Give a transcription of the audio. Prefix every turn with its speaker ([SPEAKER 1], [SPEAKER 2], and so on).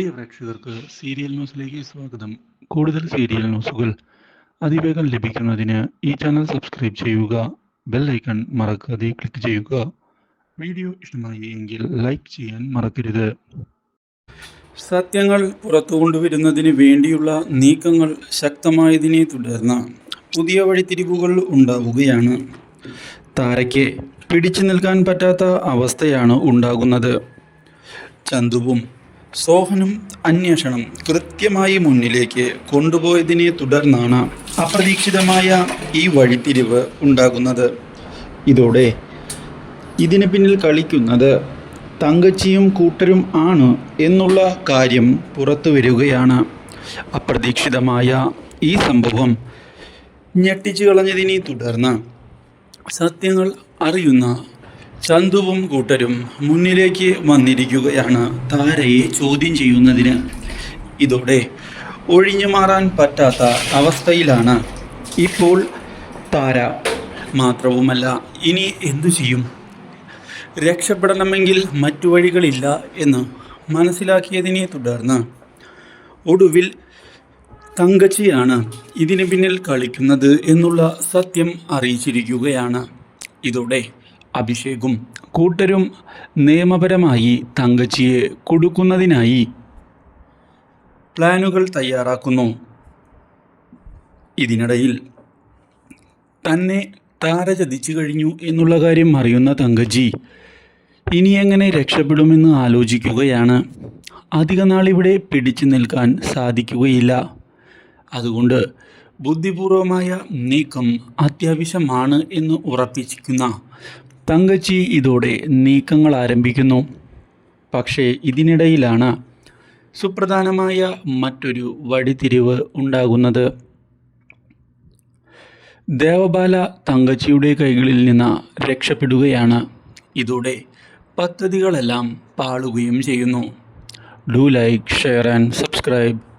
[SPEAKER 1] പ്രിയ പ്രേക്ഷകർക്ക് സീരിയൽ ന്യൂസിലേക്ക് സ്വാഗതം. കൂടുതൽ സീരിയൽ ന്യൂസുകൾ അതിവേഗം ലഭിക്കുന്നതിന് ഈ ചാനൽ സബ്സ്ക്രൈബ് ചെയ്യുക ബെൽ ഐക്കൺ മറക്കാതെ ക്ലിക്ക് ചെയ്യുക. വീഡിയോ ഇഷ്ടമായി എങ്കിൽ ലൈക്ക് ചെയ്യാൻ മറക്കരുത്.
[SPEAKER 2] സത്യങ്ങൾ പുറത്തു കൊണ്ടുവരുന്നതിന് വേണ്ടിയുള്ള നീക്കങ്ങൾ ശക്തമായതിനെ തുടർന്ന് പുതിയ വഴിത്തിരിവുകൾ ഉണ്ടാവുകയാണ്. താരയ്ക്ക് പിടിച്ചു നിൽക്കാൻ പറ്റാത്ത അവസ്ഥയാണ് ഉണ്ടാകുന്നത്. ചന്തുവും സോഹനും അന്വേഷണം കൃത്യമായി മുന്നിലേക്ക് കൊണ്ടുപോയതിനെ തുടർന്നാണ് അപ്രതീക്ഷിതമായ ഈ വഴിത്തിരിവ് ഉണ്ടാകുന്നത്. ഇതോടെ ഇതിന് പിന്നിൽ കളിക്കുന്നത് തങ്കച്ചിയും കൂട്ടരും ആണ് എന്നുള്ള കാര്യം പുറത്തു വരികയാണ്. അപ്രതീക്ഷിതമായ ഈ സംഭവം ഞെട്ടിച്ചു കളഞ്ഞതിനെ തുടർന്ന് സത്യങ്ങൾ അറിയുന്ന ചന്തുവും കൂട്ടരും മുന്നിലേക്ക് വന്നിരിക്കുകയാണ്. താരയെ ചോദ്യം ചെയ്യുന്നതിന്. ഇതോടെ ഒഴിഞ്ഞു മാറാൻ പറ്റാത്ത അവസ്ഥയിലാണ് ഇപ്പോൾ താര. മാത്രവുമല്ല ഇനി എന്തു ചെയ്യും? രക്ഷപ്പെടണമെങ്കിൽ മറ്റു വഴികളില്ല എന്ന് മനസ്സിലാക്കിയതിനെ തുടർന്ന് ഒടുവിൽ തങ്കച്ചിയാണ് ഇതിന് പിന്നിൽ കളിക്കുന്നത് എന്നുള്ള സത്യം അറിയിച്ചിരിക്കുകയാണ്. ഇതോടെ അഭിഷേകും കൂട്ടരും നിയമപരമായി തങ്കച്ചിയെ കൊടുക്കുന്നതിനായി പ്ലാനുകൾ തയ്യാറാക്കുന്നു. ഇതിനിടയിൽ തന്നെ താര ചതിച്ചു കഴിഞ്ഞു എന്നുള്ള കാര്യം അറിയുന്ന തങ്കജി ഇനി എങ്ങനെ രക്ഷപ്പെടുമെന്ന് ആലോചിക്കുകയാണ്. അധിക നാളിവിടെ പിടിച്ചു നിൽക്കാൻ സാധിക്കുകയില്ല. അതുകൊണ്ട് ബുദ്ധിപൂർവമായ നീക്കം അത്യാവശ്യമാണ് എന്ന് ഉറപ്പിച്ചിരിക്കുന്ന തങ്കച്ചി ഇതോടെ നീക്കങ്ങൾ ആരംഭിക്കുന്നു. പക്ഷേ ഇതിനിടയിലാണ് സുപ്രധാനമായ മറ്റൊരു വഴിത്തിരിവ് ഉണ്ടാകുന്നത്. ദേവബാല തങ്കച്ചിയുടെ കൈകളിൽ നിന്ന് രക്ഷപ്പെടുകയാണ്. ഇതോടെ പദ്ധതികളെല്ലാം പാളുകയും ചെയ്യുന്നു. Do like share and subscribe